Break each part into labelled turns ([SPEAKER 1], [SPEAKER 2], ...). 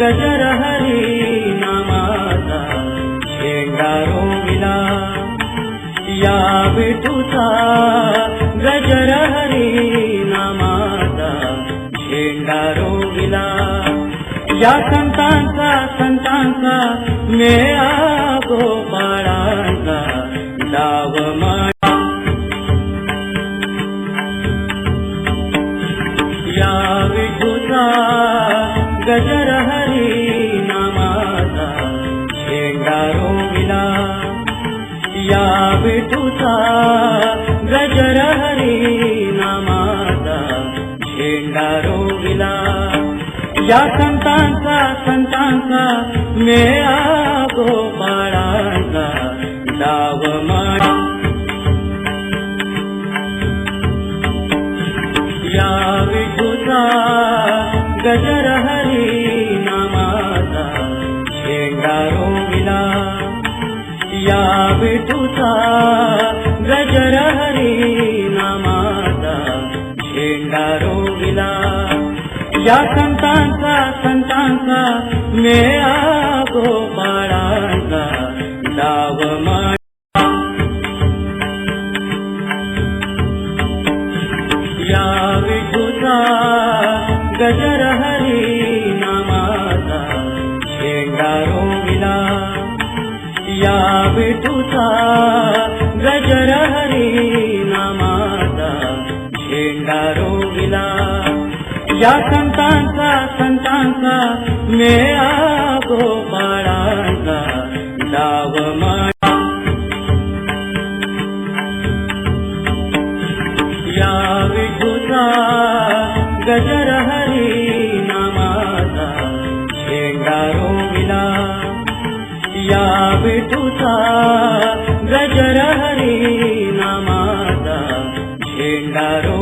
[SPEAKER 1] गजर हरी नामाचा शेंगारो विला. या विठूचा गजर हरी नामाचा शेंगारो विला. या संतांचा संतांचा मेळा गोपाळांचा डाव माळा. या विठूचा गजर या संतांचा संतांचा मेळा गोपाळांचा डाव माळा या विठूचा गजर हरी नामाचा शेंगारो विला या विठूचा गजर हरी नामाचा शेंगारो विला या संतांचा संतांचा मेळा गोपाळांचा डाव माळा या विठूचा या संतांचा संतांचा मेळा गोपाळांचा डाव माळा या विठूचा गजर हरी नामाचा शेंगारो विला या विठूचा गजर हरी नामाचा शेंगारो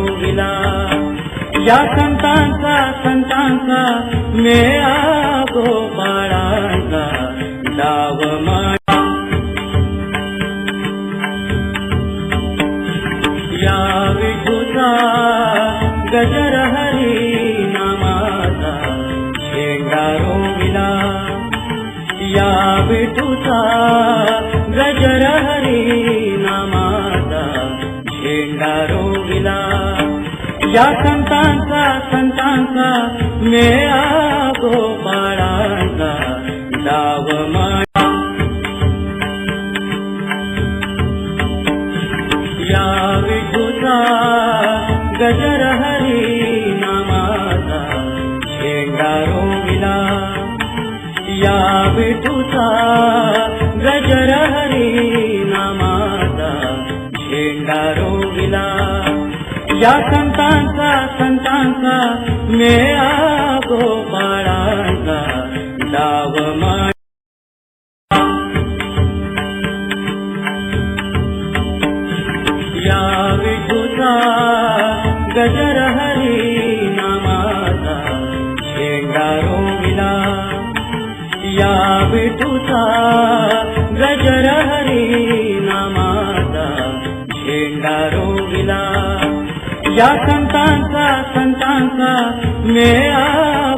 [SPEAKER 1] या संतांचा संतांचा मेळा गोपाळांचा डाव माळा या विठूचा गजर हरी नामाचा शेंगारो विला या विठूचा गजर हरी नामाचा शेंगारो विला या संतांचा संतांचा मेळा गोपाळांचा डाव माळा या विठूचा गजर हरी नामाचा शेंगारो विला या विठूचा गजर हरी नामाचा शेंगारो विला या संतांचा संतांचा मेळा गोपाळांचा डाव माळा या विठूचा गजर हरी नामाचा शेंगारो विला या विठूचा गजर हरी नामाचा शेंगारो विला या का संतान का मेरा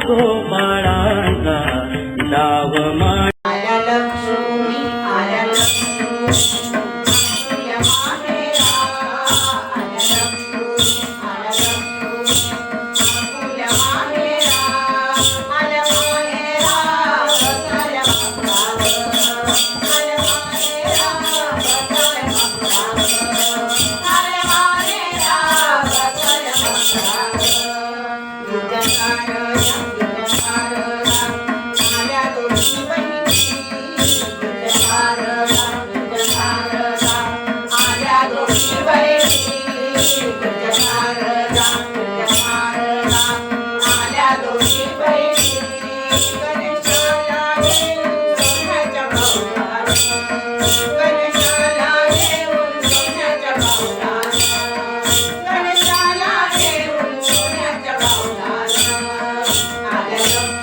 [SPEAKER 1] डाव का
[SPEAKER 2] दाव Lakshmi Thank you.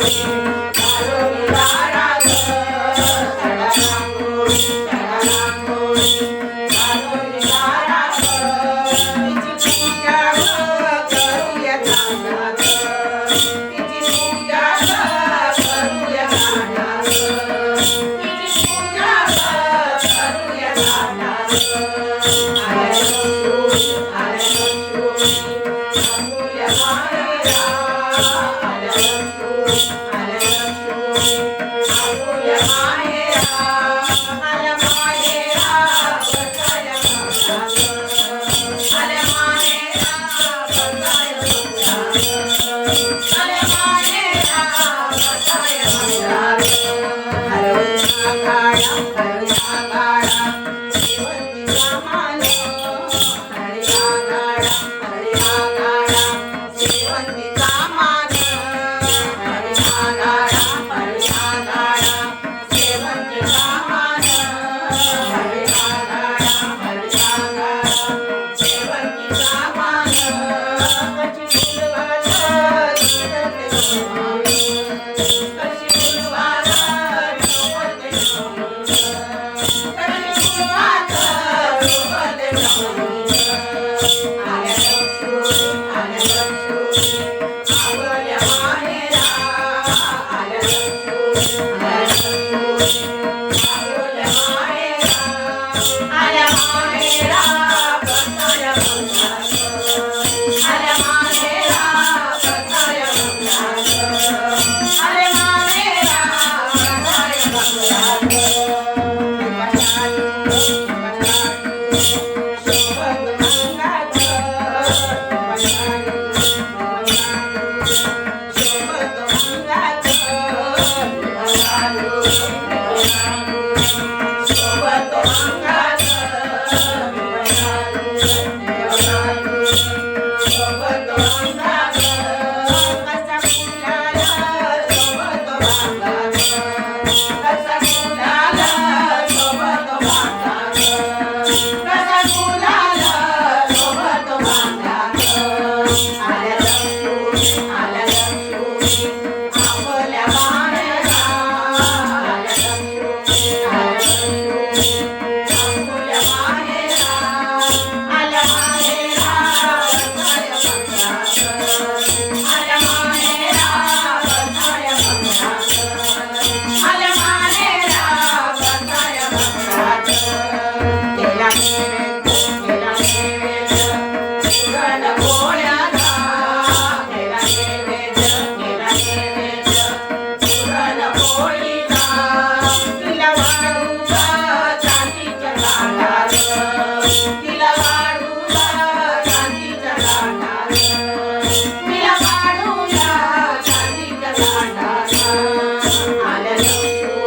[SPEAKER 2] Thank.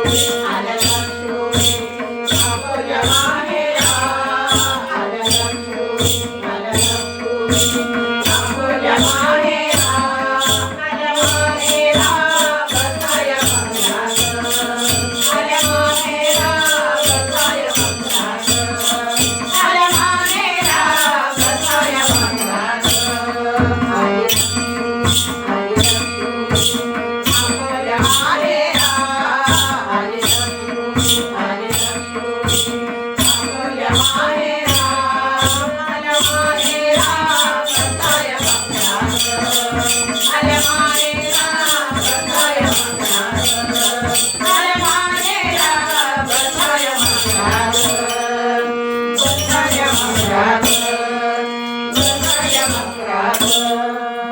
[SPEAKER 2] Deus.